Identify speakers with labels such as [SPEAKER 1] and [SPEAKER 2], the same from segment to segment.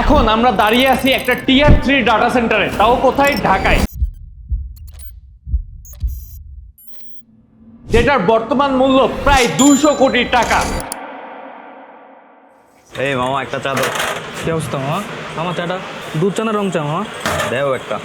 [SPEAKER 1] এখন আমরা দাঁড়িয়ে আছি একটা টিয়ার থ্রি ডাটা সেন্টারে তাও কোথায়? ঢাকায়। যেটার বর্তমান মূল্য প্রায় দুইশো কোটি টাকা।
[SPEAKER 2] এই মামা একটা চা দাও।
[SPEAKER 3] কি অবস্থা মামা? আমার চাটা? দুধ চা না রং চা মামা?
[SPEAKER 2] দেও একটা।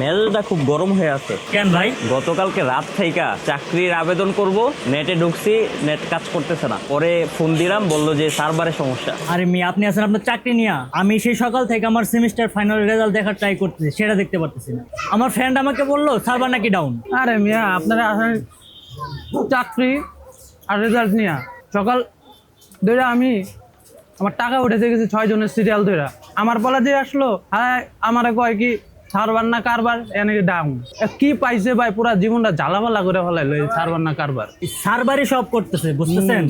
[SPEAKER 2] মেলটা খুব গরম হয়ে আছে।
[SPEAKER 3] কেন ভাই?
[SPEAKER 2] গতকালকে রাত থেকে চাকরির আবেদন করব নেটে ঢুকছি নেট কাজ করতেছে না। পরে ফোন দিলাম বলল যে সার্ভারের সমস্যা।
[SPEAKER 4] আরে মি আপনি আছেন আপনার চাকরি নিয়ে। আমি সেই সকাল থেকে আমার সেমিস্টার ফাইনাল রেজাল্ট দেখার ট্রাই করতেছি সেটা দেখতে পারতেছি না। আমার ফ্রেন্ড আমাকে বলল সার্ভার নাকি ডাউন
[SPEAKER 3] আরে মিয়া আপনারা আসেন চাকরি আর রেজাল্ট নিয়ে। সকাল ধরে আমি আমার টাকা উঠেছে গেছে ছয় জনের সিরিয়াল ধরে আমার বলা দিয়ে আসলো হ্যাঁ আমার কয় কি সারবার না কারবার এনে ডাউন কি পাইছে ভাই পুরা জীবনটা জ্বালামালা করে ফেলাইলো এই সারবার না কারবার?
[SPEAKER 4] সার্ভারই সব করতেছে বুঝতেছেন?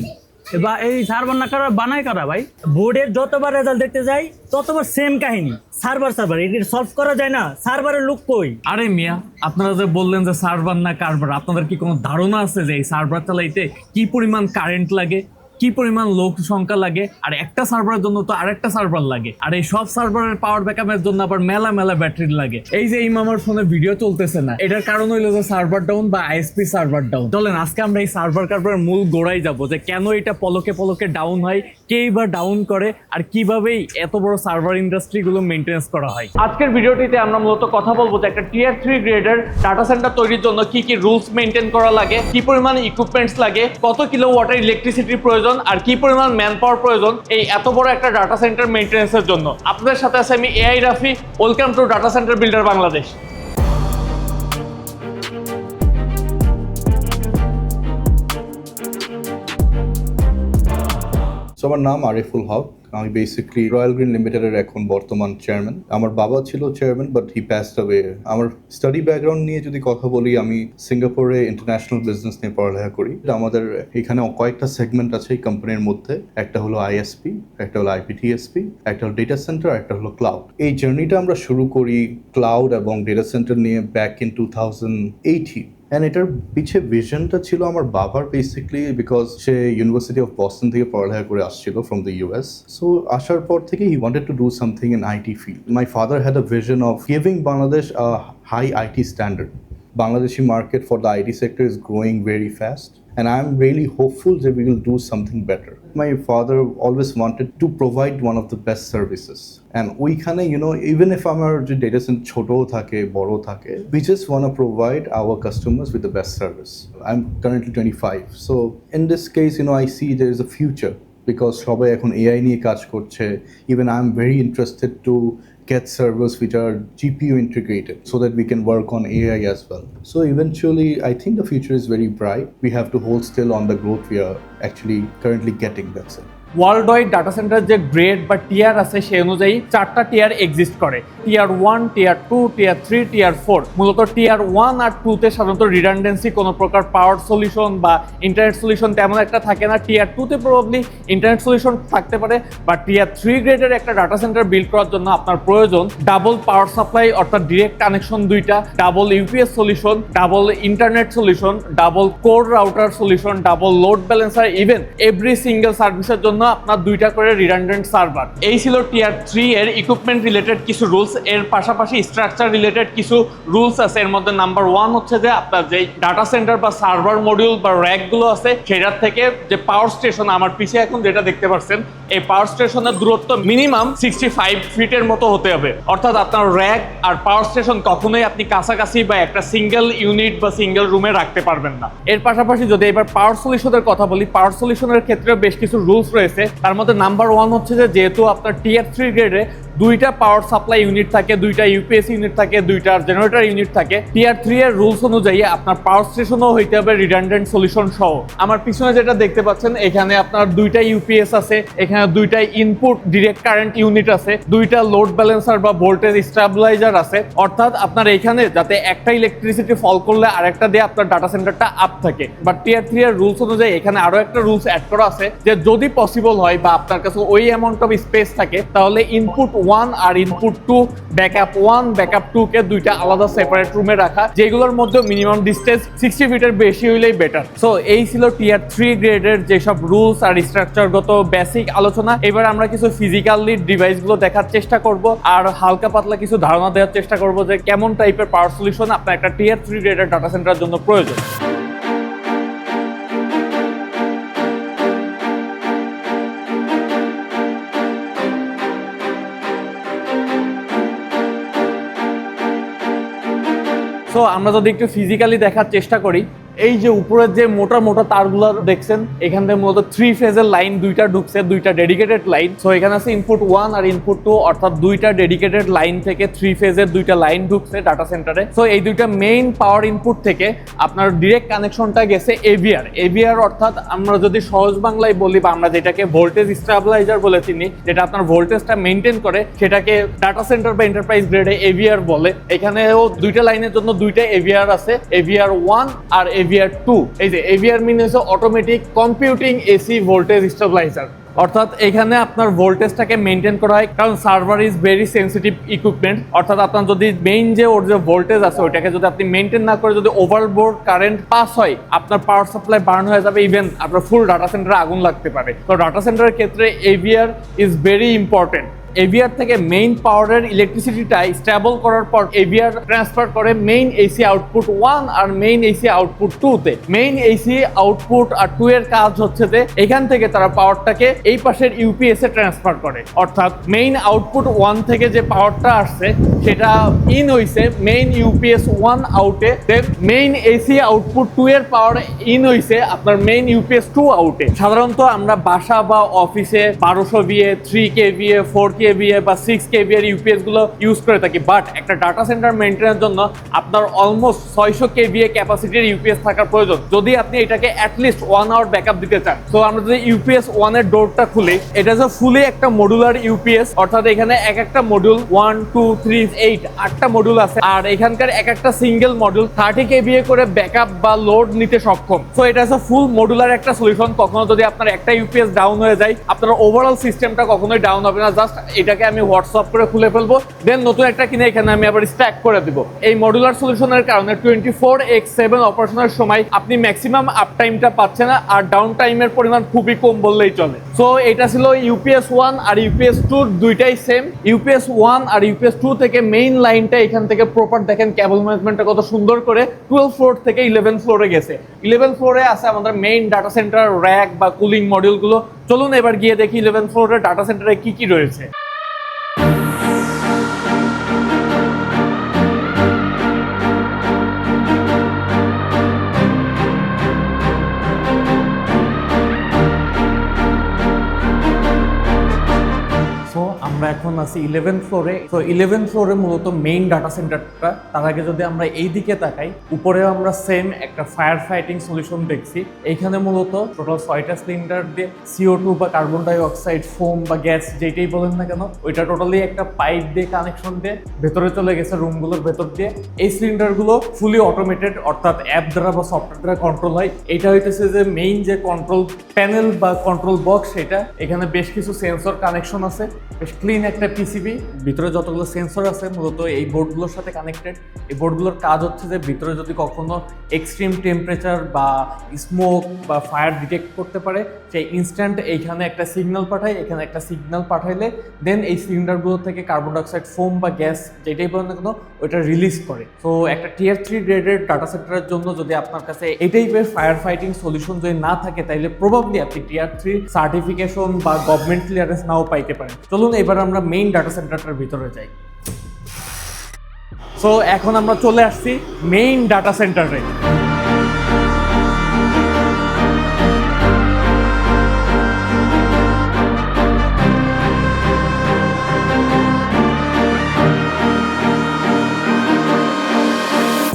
[SPEAKER 3] বা এই সারবার না কারবার বানাই কারা ভাই?
[SPEAKER 4] বোর্ডের যতবার রেজাল্ট দেখতে যাই ততবার সেম কাহিনী। সার্ভার সার্ভার এটি সলভ করা যায় না সার্ভারের লুক কই?
[SPEAKER 1] আরে মিয়া আপনারা যে বললেন যে সার্ভার না কারবার আপনাদের কি কোনো ধারণা আছে যে এই সার্ভার চালাইতে কি পরিমাণ কারেন্ট লাগে? কি পরিমাণ লোক সংখ্যা লাগে? আর একটা সার্ভারের জন্য তো আরেকটা সার্ভার লাগে। আর এই সব সার্ভারের পাওয়ার ব্যাকআপের জন্য আবার মেলা মেলা ব্যাটারি লাগে। এই যে এই মামার ফোনে ভিডিও চলতেছে না, এটার কারণ হইল যে সার্ভার ডাউন বা আইএসপি সার্ভার ডাউন চলেন, আজকে আমরা এই সার্ভার কার্ভারের মূল গোড়ায় যাব যে কেন এটা পলকে পলকে ডাউন হয় কেই বা ডাউন করে আর কিভাবেই এত বড় সার্ভার ইন্ডাস্ট্রি গুলো মেনটেন্স করা হয়। আজকের ভিডিওটিতে আমরা মূলত কথা বলব যে একটা টিয়ার থ্রি গ্রেডের ডাটা সেন্টার তৈরির জন্য কি কি রুলস মেনটেন করা লাগে, কি পরিমাণ ইকুইপমেন্টস লাগে, কত কিলো ওয়াটার ইলেকট্রিসিটির প্রয়োজন আর কি পরিমাণ ম্যান পাওয়ার প্রয়োজন এই এত বড় একটা ডাটা সেন্টার মেনটেন্সের জন্য। আপনাদের সাথে আছে আমি AI Rafi welcome to data center builder
[SPEAKER 5] Bangladesh আমার নাম আরিফুল হক। আমি বেসিকলি রয়্যাল গ্রিন লিমিটেডের এখন বর্তমান চেয়ারম্যান আমার বাবা ছিল chairman but he passed away আমার স্টাডি ব্যাকগ্রাউন্ড নিয়ে যদি কথা বলি, আমি সিঙ্গাপুরে ইন্টারন্যাশনাল বিজনেস নিয়ে পড়ালেখা করি। আমাদের এখানে কয়েকটা সেগমেন্ট আছে এই কোম্পানির মধ্যে। একটা হলো আইএসপি একটা হলো আইপিটিএসপি একটা হলো ডেটা সেন্টার একটা হলো ক্লাউড এই জার্নিটা আমরা শুরু করি ক্লাউড এবং ডেটা সেন্টার নিয়ে back in two thousand eighteen and এটার পিছে ভিশনটা ছিল আমার বাবার বেসিকলি বিকজ সে ইউনিভার্সিটি অফ বস্টন থেকে পড়ালেখা করে আসছিল ফ্রম দ্য ইউএস সো আসার পর থেকে he wanted to do something in IT field my father had a vision of giving Bangladesh high IT standard Bangladeshi market for the IT sector is growing very fast, and I'm really hopeful that we will do something better. My father always wanted to provide one of the best services. And ওইখানে you know even if আমার যে data center ছোট থাকে বড় থাকে we just want to provide our customers with the best service. I'm currently 25 so in this case you know I see there is a future because সবাই এখন AI নিয়ে কাজ করছে even I'm very interested to get servers which are GPU integrated so that we can work on AI as well. So eventually, I think the future is very bright. We have to hold still on the growth we are actually currently getting. That's it.
[SPEAKER 1] World wide data center যে grade বা tier আছে সেই অনুযায়ী চারটা tier exist করে। Tier one tier two tier three tier four মূলত tier one আর টুতে সাধারণত রিডান্ডেন্সি কোনো প্রকার পাওয়ার সলিউশন বা ইন্টারনেট সলিউশন তেমন একটা থাকে না। টিয়ার টুতে প্রবাবলি ইন্টারনেট সলিউশন থাকতে পারে বা টিয়ার থ্রি গ্রেডের একটা ডাটা সেন্টার বিল্ড করার জন্য আপনার প্রয়োজন ডাবল পাওয়ার সাপ্লাই অর্থাৎ ডিরেক্ট কানেকশন দুইটা double UPS solution double internet solution double core router solution double load balancer even every single সার্ভিসের জন্য আপনার দুইটা করে রিডান্ডেন্ট সার্ভার এই ছিল টিয়ার থ্রি এর ইকুইপমেন্ট রিলেটেড কিছু রুলস এর পাশাপাশি স্ট্রাকচার রিলেটেড কিছু রুলস আছে। এর মধ্যে নাম্বার ওয়ান হচ্ছে যে আপনার যে ডাটা সেন্টার বা সার্ভার মডিউল বা র্যাকগুলো আছে, সেটার থেকে যে পাওয়ার স্টেশন আমার পিছিয়ে এখন যেটা দেখতে পাচ্ছেন এই পাওয়ার স্টেশনের দূরত্ব মিনিমাম সিক্সটি ফাইভ ফিটের মতো হতে হবে। অর্থাৎ আপনার র্যাক আর পাওয়ার স্টেশন কখনোই আপনি কাছাকাছি বা একটা সিঙ্গেল ইউনিট বা সিঙ্গেল রুমে রাখতে পারবেন না। এর পাশাপাশি যদি এবার পাওয়ার সলিউশনের কথা বলি পাওয়ার সলিউশনের ক্ষেত্রে বেশ কিছু রুলস রয়েছে। তার মধ্যে নাম্বার ওয়ান হচ্ছে যেহেতু আপনার টিয়ার থ্রি গ্রেডে দুইটা পাওয়ার সাপ্লাই ইউনিট থাকে, দুইটা ইউপিএস ইউনিট থাকে, দুইটা জেনারেটর ইউনিট থাকে। টিয়ার থ্রি এর রুলস অনুযায়ী আপনার পাওয়ার স্টেশনও হইতে হবে রিডান্ডেন্ট সলিউশন সহ। আমার পিছনে যেটা দেখতে পাচ্ছেন, এখানে আপনার দুইটা ইউপিএস আছে, এখানে দুইটা ইনপুট ডিরেক্ট কারেন্ট ইউনিট আছে, দুইটা লোড ব্যালেন্সার বা ভোল্টেজ স্টেবিলাইজার আছে। অর্থাৎ আপনার এখানে যাতে একটা ইলেকট্রিসিটি ফল করলে আরেকটা দিয়ে আপনার ডাটা সেন্টারটা আপ থাকে। বাট টিয়ার থ্রি এর রুলস অনুযায়ী এখানে আরও একটা রুলস অ্যাড করা আছে, যে যদি পসিবল হয় বা আপনার কাছে ওই অ্যামাউন্ট অফ স্পেস থাকে, তাহলে ইনপুট ওয়ান আর input two backup one backup two কে দুইটা আলাদা সেপারেট রুমে রাখা, যেগুলোর মধ্যে মিনিমাম ডিস্টেন্স সিক্সটি ফিটের বেশি হইলেই বেটার সো এই ছিল টিয়ার থ্রি গ্রেডের যেসব রুলস আর স্ট্রাকচারগত বেসিক আলোচনা। এবার আমরা কিছু ফিজিক্যালি ডিভাইসগুলো দেখার চেষ্টা করব, আর হালকা পাতলা কিছু ধারণা দেওয়ার চেষ্টা করব যে কেমন টাইপের পাওয়ার সলিউশন আপনার একটা টিয়ার থ্রি গ্রেডের ডাটা সেন্টারের জন্য প্রয়োজন। সো আমরা যদি একটু ফিজিক্যালি দেখার চেষ্টা করি। এই যে উপরের যে মোটা মোটা তারগুলো দেখছেন, এখান থেকে মূলত থ্রি ফেজের লাইন দুইটা ঢুকছে, দুইটা ডেডিকেটেড লাইন সো এখানে আছে ইনপুট ওয়ান আর ইনপুট টু অর্থাৎ দুইটা ডেডিকেটেড লাইন থেকে থ্রি ফেজের দুইটা লাইন ঢুকছে ডাটা সেন্টারে সো এই দুইটা মেইন পাওয়ার ইনপুট থেকে আপনার ডিরেক্ট কানেকশনটা গেছে এভিআর এভিআর অর্থাৎ আমরা যদি সহজ বাংলায় বলি বা আমরা যেটাকে ভোল্টেজ স্টেবিলাইজার বলে চিনি, যেটা আপনার ভোল্টেজটা মেনটেন করে, সেটাকে ডাটা সেন্টার বা এন্টারপ্রাইজ গ্রেডে এভিআর বলে। এখানেও দুইটা লাইনের জন্য দুইটা এভিআর আছে এভিআর ওয়ান আর এভিআর টু এই যে এভিআর মিন হচ্ছে automatic computing AC voltage stabiliser অর্থাৎ এখানে আপনার ভোল্টেজটাকে মেনটেন করা হয়, কারণ server is very sensitive equipment অর্থাৎ আপনার যদি মেইন যে ওর যে ভোল্টেজ আছে, ওইটাকে যদি আপনি মেনটেন না করে যদি ওভারবোর্ড কারেন্ট পাস হয়, আপনার পাওয়ার সাপ্লাই বার্ন হয়ে যাবে ইভেন আপনার ফুল ডাটা সেন্টারে আগুন লাগতে পারে। তো ডাটা সেন্টারের ক্ষেত্রে AVR is very important AVR থেকে মেইন পাওয়ারের ইলেকট্রিসিটিটা স্টেবল করার পর এভিআর ট্রান্সফার করে মেইন এসি আউটপুট ওয়ান আর মেইন এসি আউটপুট টু তে। মেইন এসি আউটপুট আর টু এর কাজ হচ্ছে যে, এখান থেকে তারা পাওয়ারটাকে এই পাশের ইউপিএস এ ট্রান্সফার করে। অর্থাৎ মেইন আউটপুট ওয়ান থেকে যে পাওয়ারটা আসছে, সেটা ইন হইছে মেইন ইউপিএস ওয়ান আউটে মেইন এসি আউটপুট টু এর পাওয়ার ইন হইছে আপনার মেইন ইউপিএস টু আউটে সাধারণত আমরা বাসা বা অফিসে বারোশো VA three K VA four K বা সিক্স কে বিএর ইউপিএসগুলো ইউজ করে থাকি। বাট একটা ডাটা সেন্টার মেনটেনের জন্য আপনার অলমোস্ট ছয়শো কে বিএ ক্যাপাসিটির ইউপিএস থাকার প্রয়োজন। যদি আপনি এটাকে অ্যাটলিস্ট ওয়ান আওয়ার দিতে চান। তো আমরা যদি ইউপিএস ওয়ানের ডোরটা খুলি, এটা যে ফুলি একটা মডুলার ইউপিএস অর্থাৎ এখানে এক একটা module one two three eight আটটা মডিউল আছে। আর এখানকার এক একটা সিঙ্গেল মডিউল থার্টি কেবিএ করে ব্যাকআপ বা লোড নিতে সক্ষম। তো এটা হচ্ছে ফুল মডুলার একটা সলিউশন কখনো যদি আপনার একটা ইউপিএস ডাউন হয়ে যায়, আপনার ওভারঅল সিস্টেমটা কখনোই ডাউন হবে না। জাস্ট এটাকে আমি হোয়াটসঅ্যাপ করে খুলে ফেলব দেন নতুন একটা কিনে এখানে আমি আবার স্ট্যাক করে দিব। এই মডুলার সলিউশনের কারণে টোয়েন্টি ফোর এক্স সেভেন অপারেশনের সময় আপনি ম্যাক্সিমাম আপ টাইমটা পাচ্ছেন না, আর ডাউন টাইমের পরিমাণ খুবই কম বললেই চলে। সো এটা ছিল ইউপিএস ওয়ান আর ইউপিএস টু দুইটাই সেম ইউপিএস ওয়ান আর ইউপিএস টু থেকে মেইন লাইনটা এখান থেকে প্রপার দেখেন ক্যাবল ম্যানেজমেন্টটা কত সুন্দর করে টুয়েলভ ফ্লোর থেকে ইলেভেন ফ্লোরে গেছে। ইলেভেন ফ্লোরে আছে আমাদের মেইন ডাটা সেন্টার র্যাক বা কুলিং মডিউলগুলো চলুন এবার গিয়ে দেখি ইলেভেন ফ্লোরে ডাটা সেন্টারে কি কি রয়েছে। এখন আছি ইলেভেন ফ্লোরে তো ইলেভেন ফ্লোরে মূলত মেইন ডাটা সেন্টারটা তার আগে যদি আমরা এই দিকে তাকাই উপরে আমরা সেম একটা ফায়ার ফাইটিং সলিউশন দেখছি। এইখানে মূলত টোটাল ছয়টা সিলিন্ডার দিয়ে সিও টু বা কার্বন ডাই অক্সাইড ফোম বা গ্যাস যেটাই বলেন না কেন, ওইটা টোটালি একটা পাইপ দিয়ে কানেকশন দিয়ে ভেতরে চলে গেছে রুমগুলোর ভেতর দিয়ে। এই সিলিন্ডারগুলো ফুলি অটোমেটেড অর্থাৎ অ্যাপ দ্বারা বা সফটওয়্যার দ্বারা কন্ট্রোল হয়। এটা হইতেছে যে মেইন যে কন্ট্রোল প্যানেল বা কন্ট্রোল বক্স সেটা, এখানে বেশ কিছু সেন্সর কানেকশন আছে, বেশ ক্লিন একটা পিসিবি ভিতরে যতগুলো সেন্সর আছে, মূলত এই বোর্ডগুলোর সাথে কানেক্টেড এই বোর্ডগুলোর কাজ হচ্ছে যে, ভিতরে যদি কখনো এক্সট্রিম টেম্পারেচার বা স্মোক বা ফায়ার ডিটেক্ট করতে পারে সেই ইনস্ট্যান্ট এইখানে একটা সিগন্যাল পাঠায়, এখানে একটা সিগন্যাল পাঠাইলে দেন এই সিলিন্ডারগুলো থেকে কার্বন ডাইঅক্সাইড ফোম বা গ্যাস যেটাই বলেন না কেন, ওইটা রিলিজ করে। তো একটা টিয়ার থ্রি গ্রেডের ডাটা সেন্টারের জন্য যদি আপনার কাছে এই টাইপের ফায়ার ফাইটিং সলিউশন যদি না থাকে, তাইলে প্রবাবলি আপনি টিয়ার থ্রি সার্টিফিকেশন বা গভর্নমেন্ট ক্লিয়ারেন্স নাও পাইতে পারেন। চলুন, এবার আমরা মেইন ডাটা সেন্টারটার ভিতরে যাই। সো এখন আমরা চলে আসছি মেইন ডাটা সেন্টারে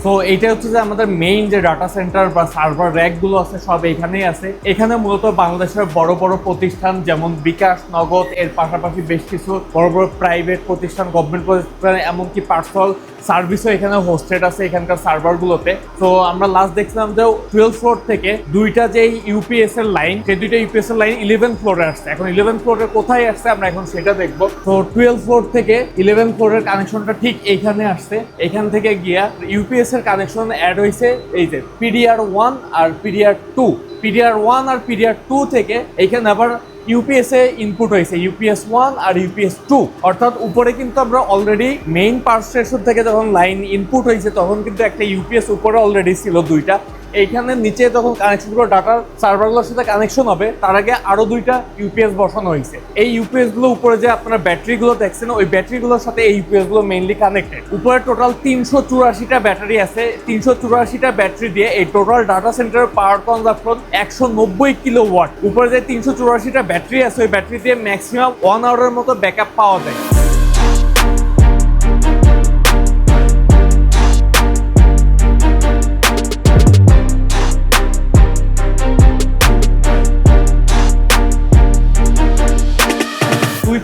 [SPEAKER 1] তো এইটা হচ্ছে যে আমাদের মেইন যে ডাটা সেন্টার বা সার্ভার র্যাকগুলো আছে, সব এখানেই আছে। এখানে মূলত বাংলাদেশের বড় বড় প্রতিষ্ঠান যেমন বিকাশ, নগদ, এর পাশাপাশি বেশ কিছু বড় বড় প্রাইভেট প্রতিষ্ঠান গভর্নমেন্ট প্রতিষ্ঠান, এমনকি পার্সোনাল সার্ভিসও এখানে হোস্টেড আছে এখানকার সার্ভারগুলোতে তো আমরা লাস্ট দেখছিলাম যে টুয়েলভ ফ্লোর থেকে দুইটা যে ইউপিএস এর লাইন সেই দুইটা ইউপিএস এর লাইন ইলেভেন ফ্লোরে আসছে। এখন ইলেভেন ফ্লোরে কোথায় আসছে আমরা এখন সেটা দেখব। তো টুয়েলভ ফ্লোর থেকে ইলেভেন ফ্লোরের কানেকশনটা ঠিক এইখানে আসছে। এখান থেকে গিয়া ইউপিএস এর কানেকশন অ্যাড হয়েছে এই যে পিডিআর ওয়ান আর পিডিআর টু পিডিআর ওয়ান আর পিডিআর টু থেকে এইখানে আবার ইউপিএস এ ইনপুট হয়েছে ইউপিএস ওয়ান আর ইউপিএস টু অর্থাৎ উপরে কিন্তু আমরা অলরেডি মেইন পাওয়ার স্টেশন থেকে যখন লাইন ইনপুট হয়েছে তখন কিন্তু একটা ইউপিএস উপরে অলরেডি ছিল দুইটা। এইখানে নিচে যখন কানেকশনগুলো ডাটার সার্ভারগুলোর সাথে কানেকশন হবে, তার আগে আরও দুইটা ইউপিএস বসানো হয়েছে। এই ইউপিএসগুলো উপরে যে আপনারা ব্যাটারিগুলো দেখছেন, ওই ব্যাটারিগুলোর সাথে এই ইউপিএসগুলো মেইনলি কানেক্টেড উপরে টোটাল তিনশো চুরাশিটা ব্যাটারি আছে। তিনশো চুরাশিটা ব্যাটারি দিয়ে এই টোটাল ডাটা সেন্টারের পাওয়ার কনজাপশন একশো নব্বই কিলো ওয়াট উপরে যে তিনশো চুরাশিটা ব্যাটারি আছে, ওই ব্যাটারি দিয়ে ম্যাক্সিমাম ওয়ান আওয়ারের মতো ব্যাকআপ পাওয়া যায়।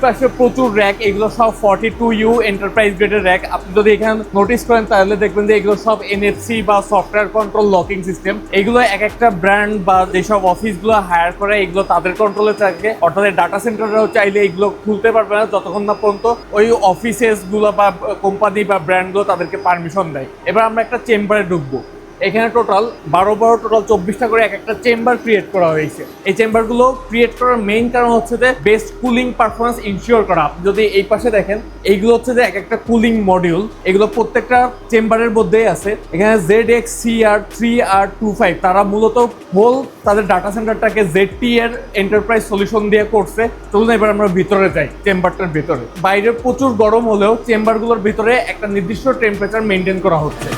[SPEAKER 1] পাশে প্রচুর র্যাক এগুলো সব ফর্টি টু ইউ এন্টারপ্রাইজ গ্রেডের র্যাক আপনি যদি এখানে নোটিস করেন, তাহলে দেখবেন যে এগুলো সব এনএফসি বা সফটওয়্যার কন্ট্রোল লকিং সিস্টেম এগুলো এক একটা ব্র্যান্ড বা যেসব অফিসগুলো হায়ার করে, এগুলো তাদের কন্ট্রোলে থাকে। অর্থাৎ ডাটা সেন্টাররাও চাইলে এগুলো খুলতে পারবে না যতক্ষণ না পর্যন্ত ওই অফিসেসগুলো বা কোম্পানি বা ব্র্যান্ডগুলো তাদেরকে পারমিশন দেয়। এবার আমরা একটা চেম্বারে ঢুকবো। এখানে টোটাল বারো বারো টোটাল চব্বিশটা করে এক একটা চেম্বার ক্রিয়েট করা হয়েছে। এই চেম্বারগুলো ক্রিয়েট করার মেইন কারণ হচ্ছে যে বেস্ট কুলিং পারফরমেন্স ইনশিওর করা। যদি এই পাশে দেখেন, এইগুলো হচ্ছে যে এক একটা কুলিং মডিউল এগুলো প্রত্যেকটা চেম্বারের মধ্যেই আছে। এখানে Z X C R three R two five তারা মূলত হোল তাদের ডাটা সেন্টারটাকে জেড টি এর এন্টারপ্রাইজ সলিউশন দিয়ে করছে। চলুন এবার আমরা ভিতরে যাই চেম্বারটার ভিতরে। বাইরে প্রচুর গরম হলেও চেম্বারগুলোর ভিতরে একটা নির্দিষ্ট টেম্পারেচার মেনটেন করা হচ্ছে।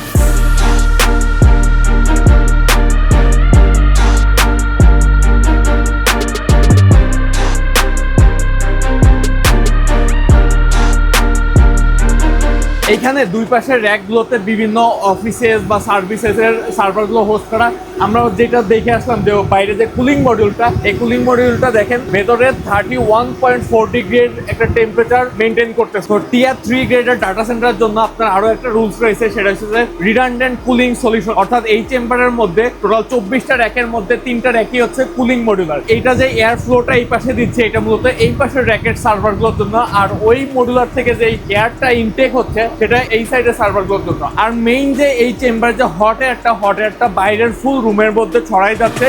[SPEAKER 1] এইখানে দুই পাশের র্যাকগুলোতে বিভিন্ন অফিসেস বা সার্ভিসেসের সার্ভারগুলো হোস্ট করা। আমরা যেটা দেখে আসলাম যে বাইরে যে কুলিং মডিউলটা এই কুলিং মডিউলটা দেখেন, ভেতরে থার্টি ওয়ান পয়েন্ট ফোর ডিগ্রির একটা টেম্পারেচার মেনটেন করতে টিয়ার থ্রি গ্রেডের ডাটা সেন্টারের জন্য আপনার আরও একটা রুলস রয়েছে, সেটা হচ্ছে যে রিডান্ডেন্ট কুলিং সলিউশন অর্থাৎ এই চেম্বারের মধ্যে টোটাল চব্বিশটা র্যাকের মধ্যে তিনটা র্যাকই হচ্ছে কুলিং মডিউলার এইটা যে এয়ার ফ্লোটা এই পাশে দিচ্ছে, এটা মূলত এই পাশের র্যাকেট সার্ভারগুলোর জন্য। আর ওই মডিউলার থেকে যে এয়ারটা ইনটেক হচ্ছে সেটা এই সাইডের সার্ভারগুলোর জন্য। আর মেইন যে এই চেম্বার যে হট এয়ারটা হট এয়ারটা বাইরের ফুল রুমের মধ্যে ছড়াই যাচ্ছে।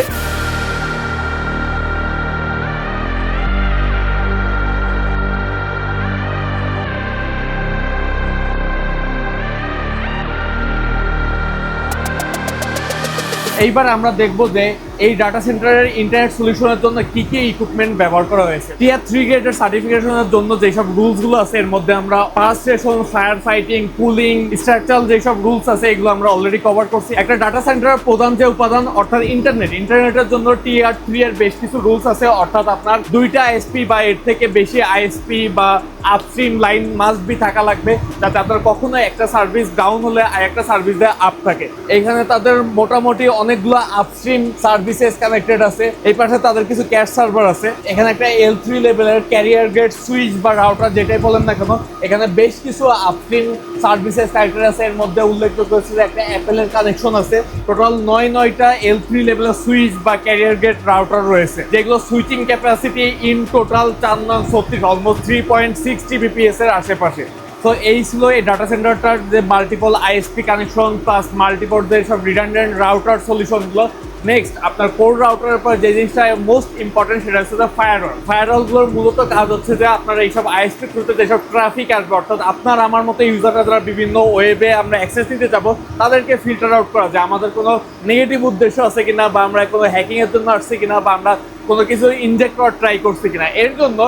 [SPEAKER 1] এইবার আমরা দেখব যে এই ডাটা সেন্টারের ইন্টারনেট সলিউশনের জন্য কি কি ইকুইপমেন্ট ব্যবহার করা হয়েছে? টিয়ার থ্রি গ্রেডের সার্টিফিকেশনের জন্য যেসব রুলসগুলো আছে, এর মধ্যে আমরা fire station fire fighting cooling structural যেসব রুলস আছে, এগুলো আমরা অলরেডি কভার করছি। একটা ডাটা সেন্টারের প্রধান যে উপাদান, অর্থাৎ ইন্টারনেট ইন্টারনেটের জন্য টিআর থ্রি এর বেশ কিছু রুলস আছে, অর্থাৎ আপনার দুইটা আইএসপি বা এর থেকে বেশি আইএসপি বা আপস্ট্রিম লাইন মাস্ট বি থাকা লাগবে, যাতে আপনার কখনো একটা সার্ভিস ডাউন হলে আর একটা সার্ভিস আপ থাকে। এখানে তাদের মোটামুটি অনেকগুলো আপস্ট্রিম সার্ভিসেস কানেক্টেড আছে। এই পাশে তাদের কিছু ক্যাশ সার্ভার আছে। এখানে একটা এল থ্রি লেভেলের ক্যারিয়ার গেট সুইচ বা রাউটার যেটাই বলেন না কেন, এখানে বেশ কিছু আপস্ট্রিম সার্ভিসেস কানেক্টেড আছে। এর মধ্যে উল্লেখযোগ্য হচ্ছে যে একটা অ্যাপেলের কানেকশন আছে। টোটাল নয় নয়টা এল থ্রি লেভেলের সুইচ বা ক্যারিয়ার গেট রাউটার রয়েছে। যেগুলো সুইচিং ক্যাপাসিটি ইন টোটাল চার নং ছত্রিশ almost three point six Gbps এর আশেপাশে। তো এই ছিল এই ডাটা সেন্টারটার যে multiple ISP connection plus multiple যে সব রিডান্ডেন্ট রাউটার সলিউশনগুলো নেক্সট আপনার কোর রাউটারের পর যে জিনিসটা মোস্ট ইম্পর্টেন্ট সেটা হচ্ছে ফায়ারওয়াল ফায়ারওয়ালগুলোর মূলত কাজ হচ্ছে যে আপনার এইসব আইএসপি থ্রুতে যেসব ট্রাফিক আসবে, অর্থাৎ আপনার আমার মতো ইউজাররা যারা বিভিন্ন ওয়েবে আমরা অ্যাক্সেস নিতে যাব, তাদেরকে ফিল্টার আউট করা যে আমাদের কোনো নেগেটিভ উদ্দেশ্য আছে কিনা বা আমরা কোনো হ্যাকিংয়ের জন্য আসছি কিনা বা আমরা কোনো কিছু ইনজেক্ট করার ট্রাই করছি কিনা। এর জন্য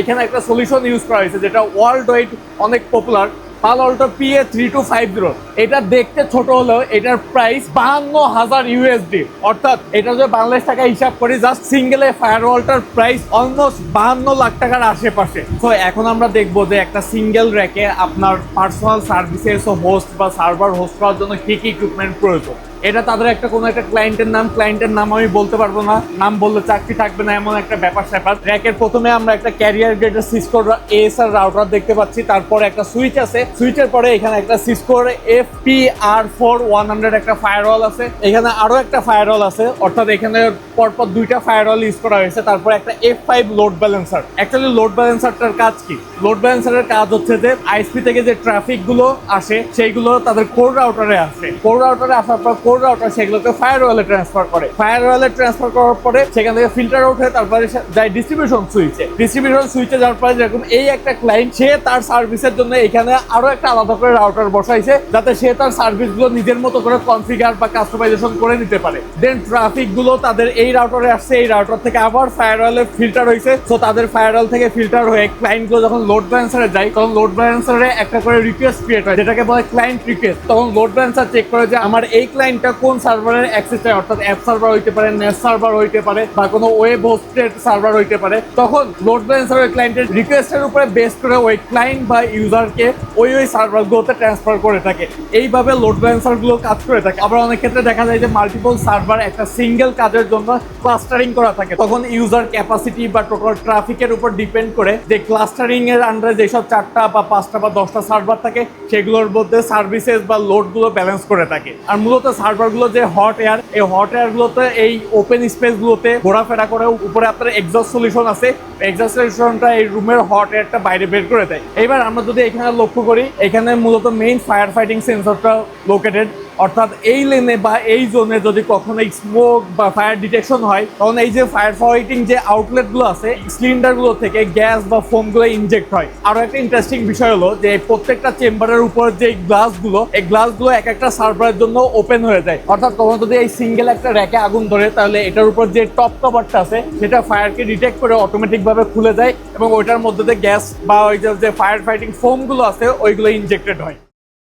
[SPEAKER 1] এখানে একটা সলিউশন ইউজ করা হয়েছে, যেটা ওয়ার্ল্ড ওয়াইড অনেক popular Palo Alto PA three two five zero এটা দেখতে ছোট হলেও এটার প্রাইস বাহান্ন হাজার ইউএসডি অর্থাৎ এটা যদি বাংলাদেশ টাকা হিসাব করি জাস্ট সিঙ্গেলে ফায়ারওয়ালটার প্রাইস অলমোস্ট বাহান্ন লাখ টাকার আশেপাশে। তো এখন আমরা দেখব যে একটা সিঙ্গেল র্যাকে আপনার পার্সোনাল সার্ভিসেস হোস্ট বা সার্ভার হোস্ট করার জন্য কী কী ইকুইপমেন্ট প্রয়োজন। এটা তাদের একটা কোনো একটা ক্লায়েন্টের নাম ক্লায়েন্টের নাম আমি বলতে পারব না। নাম বললে চাকরি থাকবে না, এমন একটা ব্যাপার স্যাপার। র্যাকের প্রথমে আমরা একটা ক্যারিয়ার গ্রেডের সিসকোর এএসআর রাউটার দেখতে পাচ্ছি। তারপরে একটা সুইচ আছে। সুইচের পরে এখানে একটা সিসকোর F P R four one hundred একটা ফায়ারওয়াল আছে। এখানে আরও একটা ফায়ারওয়াল আছে। অর্থাৎ এখানে পরপর দুইটা ফায়ারওয়াল ইউজ করা হয়েছে। তারপরে একটা F five load balancer actually load ব্যালেন্সারটার কাজ কি? লোড ব্যালেন্সারের কাজ হচ্ছে যে আইএসপি থেকে যে ট্রাফিকগুলো আসে, সেইগুলো তাদের কোর রাউটারে আসে। কোর রাউটারে আসার পর কোর রাউটার সেগুলোকে ফায়ারওয়ালে ট্রান্সফার করে। ফায়ার ফায়ারওয়ালে ট্রান্সফার করার পরে সেখান থেকে ফিল্টার আউট হয়ে তারপরে যায় ডিস্ট্রিবিউশন সুইচে ডিস্ট্রিবিউশন সুইচে যাওয়ার পরে যেরকম এই একটা ক্লায়েন্ট সে তার সার্ভিসের জন্য এখানে আরও একটা আলাদা করে রাউটার বসাইছে, যাতে সে তার সার্ভিসগুলো নিজের মতো করে কনফিগার বা কাস্টমাইজেশন করে নিতে পারে। দেন ট্রাফিকগুলো তাদের এই রাউটারে আসছে, এই রাউটার থেকে আবার ফায়ারওয়ালে ফিল্টার হয়েছে। সো তাদের ফায়ারওয়াল থেকে ফিল্টার হয়ে ক্লায়েন্টগুলো যখন লোড ব্যালেন্সারে যায়, তখন লোড ব্যালেন্সারে একটা করে রিকোয়েস্ট ক্রিয়েট হয়, যেটাকে বলে ক্লায়েন্ট রিকোয়েস্ট তখন লোড ব্যালেন্সার চেক করে যে, আমার এই ক্লায়েন্টটা কোন সার্ভারের অ্যাক্সেস চাই অর্থাৎ অ্যাপ সার্ভার হইতে পারে নেট সার্ভার হইতে পারে, বা কোনো ওয়েব হোস্টেড সার্ভার হইতে পারে। তখন লোড ব্যালেন্সার ওই ক্লায়েন্টের রিকোয়েস্টের উপরে বেস করে ওই ক্লায়েন্ট বা ইউজারকে ওই ওই সার্ভারগুলোতে ট্রান্সফার করে থাকে। এইভাবে লোড ব্যালেন্সারগুলো কাজ করে থাকে। আবার অনেক ক্ষেত্রে দেখা যায় যে মাল্টিপল সার্ভার একটা সিঙ্গেল কাজের জন্য ক্লাস্টারিং করা থাকে। তখন ইউজার ক্যাপাসিটি বা টোটাল ট্রাফিকের উপর ডিপেন্ড করে যে ক্লাস্টারিং এর আন্ডারে যেসব চারটা বা পাঁচটা বা দশটা সার্ভার থাকে, সেগুলোর মধ্যে সার্ভিসেস বা লোডগুলো ব্যালেন্স করে থাকে। আর মূলত সার্ভারগুলো যে হট এয়ার এই হট এয়ারগুলোতে এই ওপেন স্পেসগুলোতে ঘোরাফেরা করে উপরে আপনার এক্সস্ট সলিউশন আছে। এক্সস্ট সলিউশনটা এই রুমের হট এয়ারটা বাইরে বের করে দেয়। এবার আমরা যদি এখানে লক্ষ্য করি, এখানে মূলত মেইন ফায়ার ফাইটিং সেন্সরটা লোকেটেড অর্থাৎ এই লেনে বা এই জোনে যদি কখনো স্মোক বা ফায়ার ডিটেকশন হয়, তখন এই যে ফায়ার ফাইটিং যে আউটলেটগুলো আছে সিলিন্ডারগুলো থেকে গ্যাস বা ফোমগুলো ইনজেক্ট হয়। আরও একটা ইন্টারেস্টিং বিষয় হলো যে প্রত্যেকটা চেম্বারের উপর যে গ্লাসগুলো, এই গ্লাসগুলো এক একটা সার্ভারের জন্য ওপেন হয়ে যায়। অর্থাৎ কখনো যদি এই সিঙ্গেল একটা র্যাকে আগুন ধরে, তাহলে এটার উপর যে টপ কভারটা আছে, সেটা ফায়ারকে ডিটেক্ট করে অটোমেটিক ভাবে খুলে যায় এবং ওইটার মধ্যে গ্যাস বা ওই যে- ফায়ার ফাইটিং ফোমগুলো আছে, ওইগুলো ইনজেক্টেড হয়।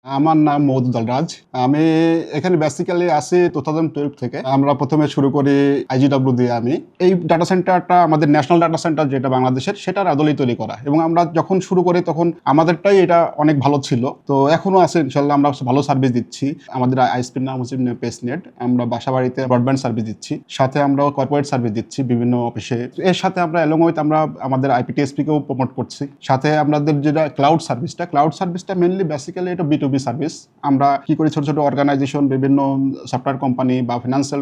[SPEAKER 6] আমার নাম মৌদুল রাজ আমি এখানে বেসিক্যালি আসি টু থাউজেন্ড টুয়েলভ থেকে। আমরা প্রথমে শুরু করি আইজিডাব্লিউ দিয়ে আমি। এই ডাটা সেন্টারটা আমাদের ন্যাশনাল ডাটা সেন্টার যেটা বাংলাদেশের, সেটার আদলেই তৈরি করা। এবং আমরা যখন শুরু করি তখন আমাদেরটাই এটা অনেক ভালো ছিল। তো এখনও আছে ইনশাল্লাহ আমরা ভালো সার্ভিস দিচ্ছি। আমাদের আইএসপির নাম হচ্ছে পেসনেট আমরা বাসা বাড়িতে ব্রডব্যান্ড সার্ভিস দিচ্ছি। সাথে আমরা কর্পোরেট সার্ভিস দিচ্ছি বিভিন্ন অফিসে এর সাথে আমরা এলং উইথ আমরা আমাদের আইপিটিএসপিকেও প্রমোট করছি। সাথে আমাদের যেটা ক্লাউড সার্ভিসটা ক্লাউড সার্ভিসটা মেনলি বেসিক্যালি এটা বি টু বি সার্ভিস আমরা কি করি ছোট ছোট অর্গানাইজেশন বিভিন্ন সফটওয়্যার কোম্পানি বা ফিনান্সিয়াল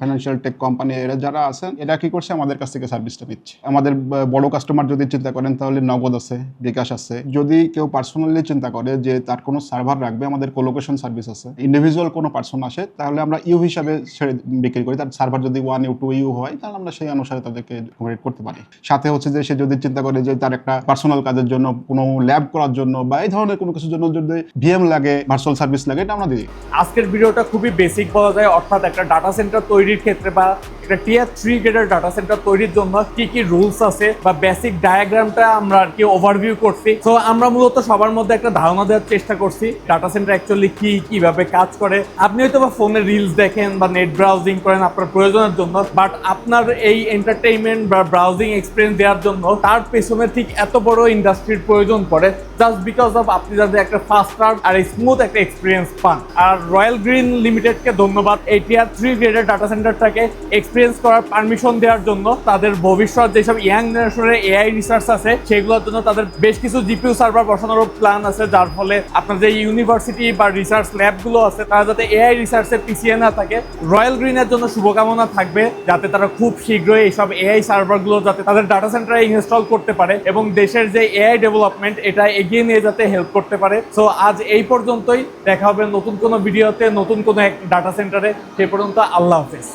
[SPEAKER 6] ফিনান্সিয়াল টেক কোম্পানি এরা যারা আছেন, এরা কি করছে? আমাদের কাছ থেকে সার্ভিসটা নিচ্ছে। আমাদের বড় কাস্টমার যদি চিন্তা করেন, তাহলে নগদ আছে, বিকাশ আছে। যদি কেউ পার্সোনালি চিন্তা করে যে তার কোনো সার্ভার রাখবে, আমাদের কোলোকেশন সার্ভিস আছে ইন্ডিভিজুয়াল কোনো পার্সন আসে, তাহলে আমরা ইউ হিসাবে ছেড়ে বিক্রি করি। তার সার্ভার যদি ওয়ান ইউ টু ইউ হয়, তাহলে আমরা সেই অনুসারে তাদেরকে অ্যাকোমোডেট করতে পারি। সাথে হচ্ছে যে সে যদি চিন্তা করে যে তার একটা পার্সোনাল কাজের জন্য, কোনো ল্যাব করার জন্য বা এই ধরনের কোনো কিছুর জন্য যদি ভিএম লাগে ভার্চুয়াল সার্ভিস লাগে, এটা আমরা দিই।
[SPEAKER 1] আজকের ভিডিওটা খুবই বেসিক বলা যায়, অর্থাৎ একটা ডাটা সেন্টার তৈরির ক্ষেত্রে বা একটা টিয়ার থ্রি গ্রেডের ডাটা সেন্টার তৈরির জন্য কি কি রুলস আছে বা বেসিক ডায়াগ্রামটা আমরা আর কি ওভারভিউ করছি। তো আমরা মূলত সবার মধ্যে একটা ধারণা দেওয়ার চেষ্টা করছি ডাটা সেন্টার অ্যাকচুয়ালি কি, কীভাবে কাজ করে। আপনি হয়তো বা ফোনে রিলস দেখেন বা নেট ব্রাউজিং করেন আপনার প্রয়োজনের জন্য বাট আপনার এই এন্টারটেইনমেন্ট বা ব্রাউজিং এক্সপিরিয়েন্স দেওয়ার জন্য তার পেছনে ঠিক এত বড় ইন্ডাস্ট্রির প্রয়োজন পড়ে জাস্ট বিকজ অফ আপনি যাতে একটা ফাস্টার আর স্মুথ একটা এক্সপিরিয়েন্স পান। আর রয়্যাল গ্রিন লিমিটেডকে ধন্যবাদ এই টিয়ার থ্রি গ্রেডের ডাটা সেন্টারটাকে এক্সপিরিয়েন্স করার পারমিশন দেওয়ার জন্য। তাদের ভবিষ্যৎ যেসব ইয়াং জেনারেশনের এআই রিসার্চ আছে, সেগুলোর জন্য তাদের বেশ কিছু জিপিউ সার্ভার বসানোরও প্ল্যান আছে, যার ফলে আপনার যে ইউনিভার্সিটি বা রিসার্চ ল্যাবগুলো আছে, তারা যাতে এআই রিসার্চে পিছিয়ে না থাকে। রয়্যাল গ্রিনের জন্য শুভকামনা থাকবে, যাতে তারা খুব শীঘ্রই এইসব এআই সার্ভারগুলো যাতে তাদের ডাটা সেন্টারে ইনস্টল করতে পারে এবং দেশের যে এআই ডেভেলপমেন্ট এটা এগিয়ে নিয়ে যাতে হেল্প করতে পারে। সো আজ এই পর্যন্তই। দেখা হবে নতুন কোনো ভিডিওতে, নতুন কোনো এক ডাটা সেন্টারে সে পর্যন্ত আল্লাহ হাফেজ।